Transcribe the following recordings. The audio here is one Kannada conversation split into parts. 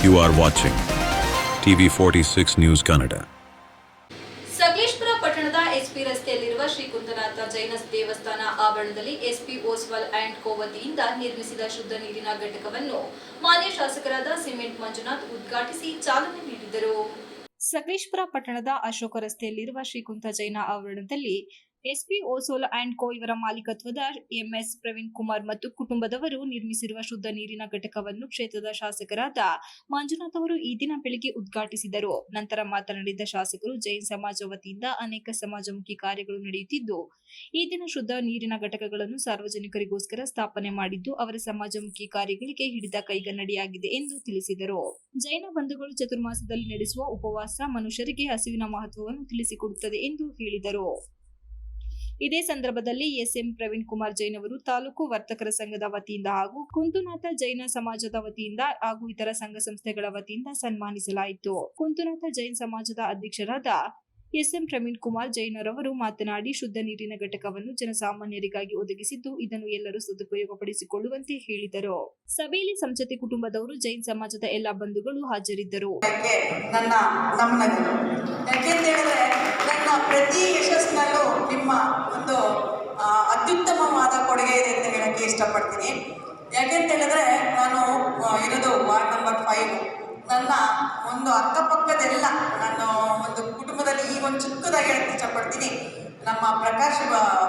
You are watching TV 46 News Kannada. Sakleshpur ಪಟ್ಟಣದ ಎಸ್ಪಿ ರಸ್ತೆಯಲ್ಲಿರುವ ಶ್ರೀ ಕುಂದನಾಥ ಜೈನ ದೇವಸ್ಥಾನ ಆವರಣದಲ್ಲಿ ಎಸ್ಪಿ ಓಸ್ವಾಲ್ ಅಂಡ್ ಕೋ ವತಿಯಿಂದ ನಿರ್ಮಿಸಿದ ಶುದ್ಧ ನೀರಿನ ಘಟಕವನ್ನು ಮಾನ್ಯ ಶಾಸಕರಾದ ಸಿಮೆಂಟ್ ಮಂಜುನಾಥ್ ಉದ್ಘಾಟಿಸಿ ಚಾಲನೆ ನೀಡಿದರು ಸಕಲೇಶ್ಪುರ ಪಟ್ಟಣದ ಅಶೋಕ ರಸ್ತೆಯಲ್ಲಿರುವ ಶ್ರೀಕುಂತ ಜೈನ ಆವರಣದಲ್ಲಿ ಎಸ್ಪಿ ಓಸೋಲ್ ಅಂಡ್ ಕೋ ಇವರ ಮಾಲೀಕತ್ವದ ಎಂಎಸ್ ಪ್ರವೀಣ್ ಕುಮಾರ್ ಮತ್ತು ಕುಟುಂಬದವರು ನಿರ್ಮಿಸಿರುವ ಶುದ್ಧ ನೀರಿನ ಘಟಕವನ್ನು ಕ್ಷೇತ್ರದ ಶಾಸಕರಾದ ಮಂಜುನಾಥ್ ಅವರು ಈ ದಿನ ಬೆಳಿಗ್ಗೆ ಉದ್ಘಾಟಿಸಿದರು. ನಂತರ ಮಾತನಾಡಿದ ಶಾಸಕರು ಜೈನ್ ಸಮಾಜ ವತಿಯಿಂದ ಅನೇಕ ಸಮಾಜಮುಖಿ ಕಾರ್ಯಗಳು ನಡೆಯುತ್ತಿದ್ದು, ಈ ದಿನ ಶುದ್ಧ ನೀರಿನ ಘಟಕಗಳನ್ನು ಸಾರ್ವಜನಿಕರಿಗೋಸ್ಕರ ಸ್ಥಾಪನೆ ಮಾಡಿದ್ದು ಅವರ ಸಮಾಜಮುಖಿ ಕಾರ್ಯಗಳಿಗೆ ಹಿಡಿದ ಕೈಗನ್ನಡಿಯಾಗಿದೆ ಎಂದು ತಿಳಿಸಿದರು. ಜೈನ ಬಂಧುಗಳು ಚತುರ್ಮಾಸದಲ್ಲಿ ನಡೆಸುವ ಉಪವಾಸ ಮನುಷ್ಯರಿಗೆ ಹಸಿವಿನ ಮಹತ್ವವನ್ನು ತಿಳಿಸಿಕೊಡುತ್ತದೆ ಎಂದು ಹೇಳಿದರು. ಇದೇ ಸಂದರ್ಭದಲ್ಲಿ ಎಸ್ಎಂ ಪ್ರವೀಣ್ ಕುಮಾರ್ ಜೈನ್ ಅವರು ತಾಲೂಕು ವರ್ತಕರ ಸಂಘದ ವತಿಯಿಂದ ಹಾಗೂ ಕುಂತುನಾಥ ಜೈನ ಸಮಾಜದ ವತಿಯಿಂದ ಹಾಗೂ ಇತರ ಸಂಘ ಸಂಸ್ಥೆಗಳ ವತಿಯಿಂದ ಸನ್ಮಾನಿಸಲಾಯಿತು. ಕುಂತುನಾಥ ಜೈನ್ ಸಮಾಜದ ಅಧ್ಯಕ್ಷರಾದ ಎಸ್ಎಂ ಪ್ರವೀಣ್ ಕುಮಾರ್ ಜೈನರವರು ಮಾತನಾಡಿ, ಶುದ್ಧ ನೀರಿನ ಘಟಕವನ್ನು ಜನಸಾಮಾನ್ಯರಿಗಾಗಿ ಒದಗಿಸಿದ್ದು, ಇದನ್ನು ಎಲ್ಲರೂ ಸದುಪಯೋಗಪಡಿಸಿಕೊಳ್ಳುವಂತೆ ಹೇಳಿದರು. ಸಭೆಯಲ್ಲಿ ಸಂಸತಿ ಕುಟುಂಬದವರು ಜೈನ್ ಸಮಾಜದ ಎಲ್ಲಾ ಬಂಧುಗಳು ಹಾಜರಿದ್ದರು. ಕೊಡುಗೆ ಇದೆ ಅಂತ ಹೇಳೋಕ್ಕೆ ಇಷ್ಟಪಡ್ತೀನಿ. ಯಾಕೆಂತೇಳಿದ್ರೆ ನಾನು ಆ, ಇರೋದು ವಾರ್ಡ್ ನಂಬರ್ ಫೈವ್ ನನ್ನ ಒಂದು ಅಕ್ಕಪಕ್ಕದೆಲ್ಲ ನಾನು ಒಂದು ಕುಟುಂಬದಲ್ಲಿ ಈ ಒಂದು ಚಿಕ್ಕದಾಗಿ ಹೇಳಕ್ಕೆ ಇಷ್ಟಪಡ್ತೀನಿ. ನಮ್ಮ ಪ್ರಕಾಶ್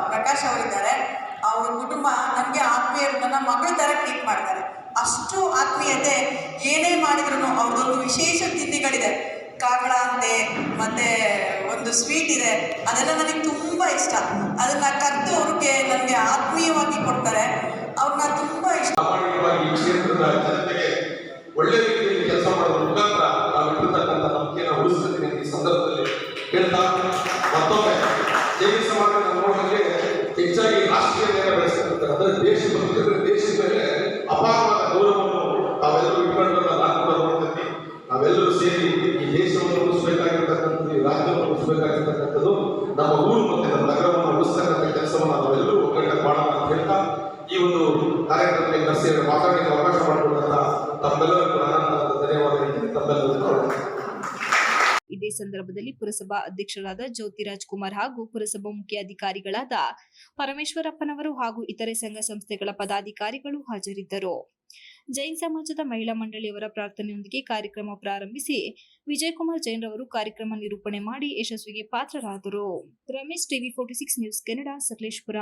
ಪ್ರಕಾಶ್ ಅವರಿದ್ದಾರೆ. ಅವ್ರ ಕುಟುಂಬ ನನಗೆ ಆತ್ಮೀಯರು ನನ್ನ ಮಗಳ ಥರ ಟ್ರೀಟ್ ಮಾಡ್ತಾರೆ. ಅಷ್ಟು ಆತ್ಮೀಯತೆ ಏನೇ ಮಾಡಿದ್ರು ಅವ್ರದ್ದೊಂದು ವಿಶೇಷ ತಿಂಡಿಗಳಿದೆ ಕಾಕಡ ಅಂತೆ ಮತ್ತೆ ಒಂದು ಸ್ವೀಟ್ ಇದೆ. ಅದೆಲ್ಲ ನನಗೆ ತುಂಬ ಇಷ್ಟ. ಅದನ್ನ ಕದ್ದು ಅವ್ರಿಗೆ ನನಗೆ ಆತ್ಮೀಯವಾಗಿ ಕೊಡ್ತಾರೆ. ಅವ್ರನ್ನ ತುಂಬ ಇಷ್ಟ. ಈ ಕ್ಷೇತ್ರದ ಒಳ್ಳೆ ರೀತಿಯಲ್ಲಿ ಕೆಲಸ ಮಾಡುವ ಮುಖಾಂತರ ನಾವು ಇಟ್ಟಿರ್ತಕ್ಕಂಥ ನಂಬಿಕೆಯನ್ನು ಉಳಿಸ್ತೀನಿ ಈ ಸಂದರ್ಭದಲ್ಲಿ ಹೇಳ್ತಾ ಮತ್ತೊಮ್ಮೆ ಜೈನ ಸಮಾಜ ನಮ್ಮ ಹೆಚ್ಚಾಗಿ ರಾಷ್ಟ್ರೀಯ ಬೆಳೆಸ್ತಕ್ಕಂಥ ಅಂದರೆ ದೇಶ ದೇಶದ ಊರು ಮತ್ತೆ ನಮ್ಮ ನಗರವನ್ನು ಉಳಿಸ್ತಕ್ಕಂಥ ಕೆಲಸವನ್ನು ನಾವೆಲ್ಲರೂ ಒಗ್ಗಟ್ಟಾಗಿ ಮಾಡೋಣ ಅಂತ ಹೇಳ್ತಾ ಈ ಒಂದು ಕಾರ್ಯಕ್ರಮಕ್ಕೆ ಕರೆಸಿ ಮಾತಾಡಲಿಕ್ಕೆ ಅವಕಾಶ ಮಾಡಿಕೊಟ್ಟಂತ ತಮ್ಮೆಲ್ಲರಿಗೂ ಅನಂತ ಧನ್ಯವಾದ ಹೇಳ್ತೀನಿ. ತಮ್ಮೆಲ್ಲರಿಗೂ ಇದೇ ಸಂದರ್ಭದಲ್ಲಿ ಪುರಸಭಾ ಅಧ್ಯಕ್ಷರಾದ ಜ್ಯೋತಿರಾಜ್ ಕುಮಾರ್ ಹಾಗೂ ಪುರಸಭಾ ಮುಖ್ಯ ಅಧಿಕಾರಿಗಳಾದ ಪರಮೇಶ್ವರಪ್ಪನವರು ಹಾಗೂ ಇತರೆ ಸಂಘ ಸಂಸ್ಥೆಗಳ ಪದಾಧಿಕಾರಿಗಳು ಹಾಜರಿದ್ದರು. ಜೈನ್ ಸಮಾಜದ ಮಹಿಳಾ ಮಂಡಳಿಯವರ ಪ್ರಾರ್ಥನೆಯೊಂದಿಗೆ ಕಾರ್ಯಕ್ರಮ ಪ್ರಾರಂಭಿಸಿ ವಿಜಯಕುಮಾರ್ ಜೈನ್ ರವರು ಕಾರ್ಯಕ್ರಮ ನಿರೂಪಣೆ ಮಾಡಿ ಯಶಸ್ವಿಗೆ ಪಾತ್ರರಾದರು. Ramesh TV forty six news Canada Sakleshpur.